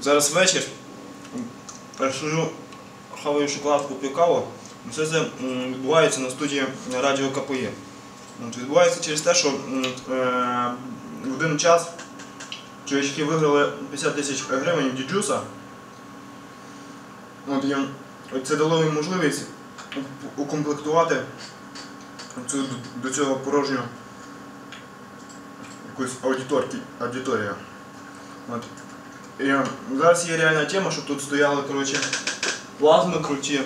Зараз вечір. Сижу, хаваю шоколадку, п'ю каву. Все це відбувається на студії Радіо КПІ. Відбувається через те, що е, в один час чоловіки виграли 50 тисяч гривень діджуса. Це дало їм можливість укомплектувати до цього порожню аудиторію. І зараз є реальна тема, що тут стояли коротше, плазми круті,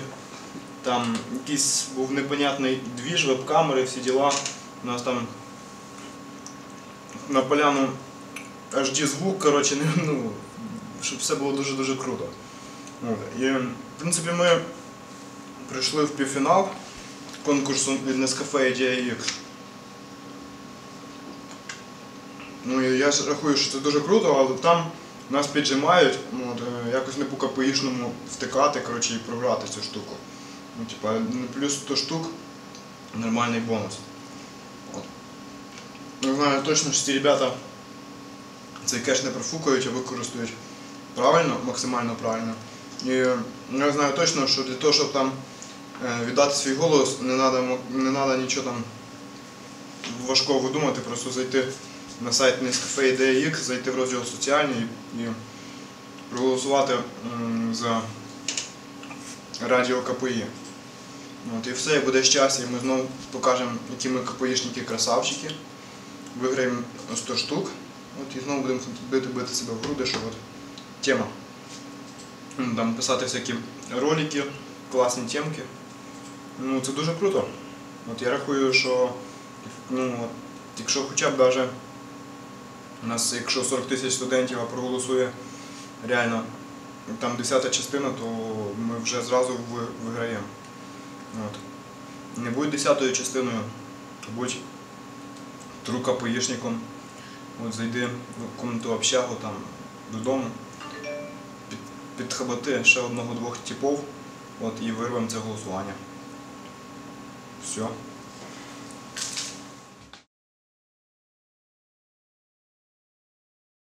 там якийсь був непонятний двіж, веб-камери, всі діла. У нас там на поляну HD звук, коротше, ну, щоб все було дуже-дуже круто. І, в принципі, ми прийшли в півфінал конкурсу від Nescafe IDX. Ну і я рахую, що це дуже круто, але там нас піджимають, ну, от, е, якось не по КПІшному втикати коротше, і програти цю штуку. Ну, типа, ну, плюс 100 штук нормальний бонус. От. Не знаю точно, що ці ребята цей кеш не профукають, а використають правильно, максимально правильно. І е, я знаю точно, що для того, щоб там е, віддати свій голос, не треба не нічого там важкого видумати, просто зайти на сайт Nescafe зайти в розділ соціальні і, проголосувати за радіо КПІ. От, і все, і буде щастя, і ми знову покажемо, які ми КПІшники красавчики. Виграємо 100 штук. От, і знову будемо бити, бити себе в груди, що от тема. Там писати всякі ролики, класні темки. Ну, це дуже круто. От я рахую, що ну, от, якщо хоча б даже у нас, якщо 40 тисяч студентів а проголосує реально там десята частина, то ми вже зразу виграємо. От. Не будь десятою частиною, а будь трука поїшником. От зайди в комнату общагу там додому, під, підхабати ще одного-двох типов от, і вирвемо це голосування. Все.